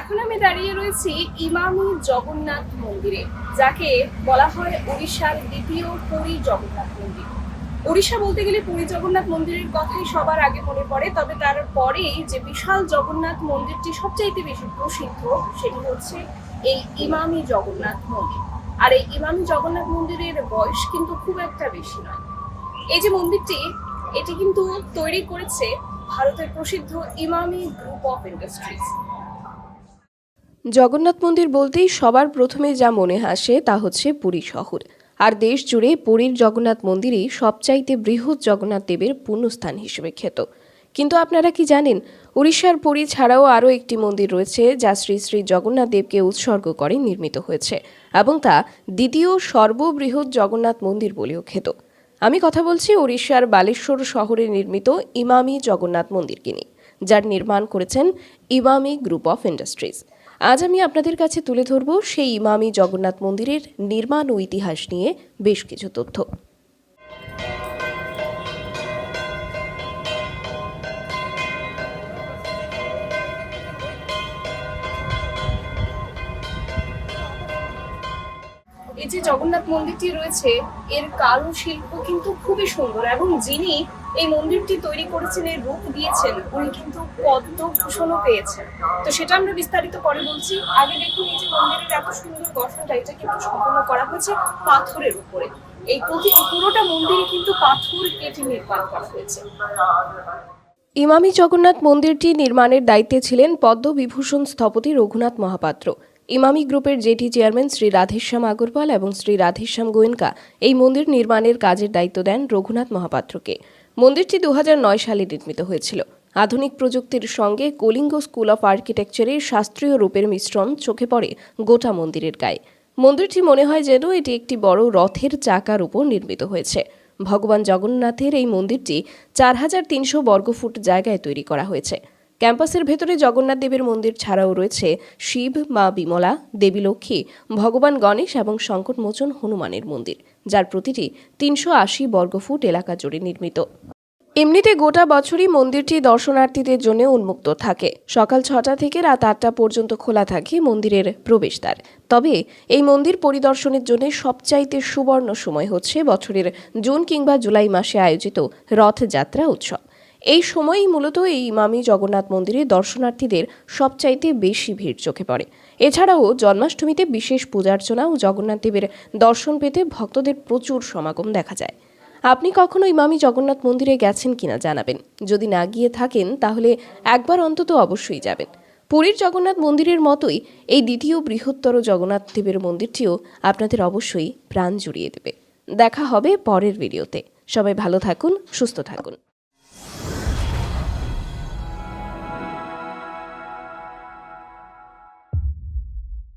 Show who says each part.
Speaker 1: এখন আমি দাঁড়িয়ে রয়েছি ইমামি জগন্নাথ মন্দিরে, যাকে বলা হয় উড়িষ্যার দ্বিতীয় পুরী জগন্নাথ মন্দির। উড়িষ্যা বলতে গেলে পুরী জগন্নাথ মন্দিরের কথাই সবার আগে মনে পড়ে, তবে তার তারপরেই যে বিশাল জগন্নাথ মন্দিরটি সবচাইতে বেশি প্রসিদ্ধ, সেটি হচ্ছে এই ইমামি জগন্নাথ মন্দির। আর এই ইমামি জগন্নাথ মন্দিরের বয়স কিন্তু খুব একটা বেশি নয়। এই যে মন্দিরটি, এটি কিন্তু তৈরি করেছে ভারতের প্রসিদ্ধ Emami group of industries
Speaker 2: Jagannath মন্দির বলতেই সবার প্রথমে যা মনে আসে তা হচ্ছে পুরী শহর। আর দেশ জুড়ে পুরীর জগন্নাথ মন্দিরই সবচাইতে বৃহৎ জগন্নাথ দেবের পুণ্যস্থান হিসেবে খ্যাত। কিন্তু আপনারা কি জানেন, উড়িষ্যার পুরী ছাড়াও আরও একটি মন্দির রয়েছে যা শ্রী শ্রী জগন্নাথ দেবকে উৎসর্গ করে নির্মিত হয়েছে এবং তা দ্বিতীয় সর্ববৃহৎ জগন্নাথ মন্দির বলেও খ্যাত। আমি কথা বলছি উড়িষ্যার বালেশ্বর শহরে নির্মিত ইমামি জগন্নাথ মন্দিরকে নিয়ে, যার নির্মাণ করেছেন ইমামি গ্রুপ অফ ইন্ডাস্ট্রিজ। আজ আমি আপনাদের কাছে তুলে ধরব সেই ইমামি জগন্নাথ মন্দিরের নির্মাণ ও ইতিহাস নিয়ে বেশ কিছু তথ্য।
Speaker 1: এই যে জগন্নাথ মন্দিরটি রয়েছে, এর কারুশিল্প কিন্তু খুবই সুন্দর এবং যিনি এই মন্দিরটি তৈরি করেছেন, এর রূপ দিয়েছেন উনি কিন্তু পদ্মভূষণও পেয়েছেন। তো সেটা আমরা বিস্তারিত পরে বলছি। আগে দেখুন এই যে মন্দিরের এত সুন্দর গঠনটা, এটা কিন্তু সম্পূর্ণ করা হয়েছে পাথরের উপরে। এই পুরোটা মন্দিরে কিন্তু পাথর কেটে নির্মাণ করা হয়েছে।
Speaker 2: ইমামি জগন্নাথ মন্দিরটি নির্মাণের দায়িত্বে ছিলেন পদ্মবিভূষণ স্থপতি রঘুনাথ মহাপাত্র। ইমামি গ্রুপের জেটি চেয়ারম্যান শ্রী রাধেশ্যাম আগরওয়াল এবং শ্রী রাধেশ্যাম গোয়েনকা এই মন্দির নির্মাণের কাজের দায়িত্ব দেন রঘুনাথ মহাপাত্রকে। মন্দিরটি দু হাজার নয় সালে নির্মিত হয়েছিল। আধুনিক প্রযুক্তির সঙ্গে কলিঙ্গ স্কুল অফ আর্কিটেকচারের শাস্ত্রীয় রূপের মিশ্রণ চোখে পড়ে গোটা মন্দিরের গায়ে। মন্দিরটি মনে হয় যেন এটি একটি বড় রথের চাকার উপর নির্মিত হয়েছে। ভগবান জগন্নাথের এই মন্দিরটি চার হাজার তিনশো বর্গফুট জায়গায় তৈরি করা হয়েছে। ক্যাম্পাসের ভেতরে জগন্নাথ দেবের মন্দির ছাড়াও রয়েছে শিব, মা বিমলা, দেবী লক্ষ্মী, ভগবান গণেশ এবং সংকটমোচন হনুমানের মন্দির। যার প্রতিটি তিনশো আশি বর্গফুট এলাকা জুড়ে নির্মিত। এমনিতে গোটা বছরই মন্দিরটি দর্শনার্থীদের জন্য উন্মুক্ত থাকে। সকাল ছটা থেকে রাত আটটা পর্যন্ত খোলা থাকে মন্দিরের প্রবেশদ্বার। তবে এই মন্দির পরিদর্শনের জন্য সবচাইতে সুবর্ণ সময় হচ্ছে বছরের জুন কিংবা জুলাই মাসে আয়োজিত রথযাত্রা উৎসব। এই সময়ই মূলত এই ইমামি জগন্নাথ মন্দিরে দর্শনার্থীদের সবচাইতে বেশি ভিড় চোখে পড়ে। এছাড়াও জন্মাষ্টমীতে বিশেষ পূজার্চনা ও জগন্নাথ দেবের দর্শন পেতে ভক্তদের প্রচুর সমাগম দেখা যায়। আপনি কখনো ইমামি জগন্নাথ মন্দিরে গেছেন কিনা জানাবেন। যদি না গিয়ে থাকেন, তাহলে একবার অন্তত অবশ্যই যাবেন। পুরীর জগন্নাথ মন্দিরের মতোই এই দ্বিতীয় বৃহত্তর জগন্নাথ দেবের মন্দিরটিও আপনাদের অবশ্যই প্রাণ জুড়িয়ে দেবে। দেখা হবে পরের ভিডিওতে। সবাই ভালো থাকুন, সুস্থ থাকুন।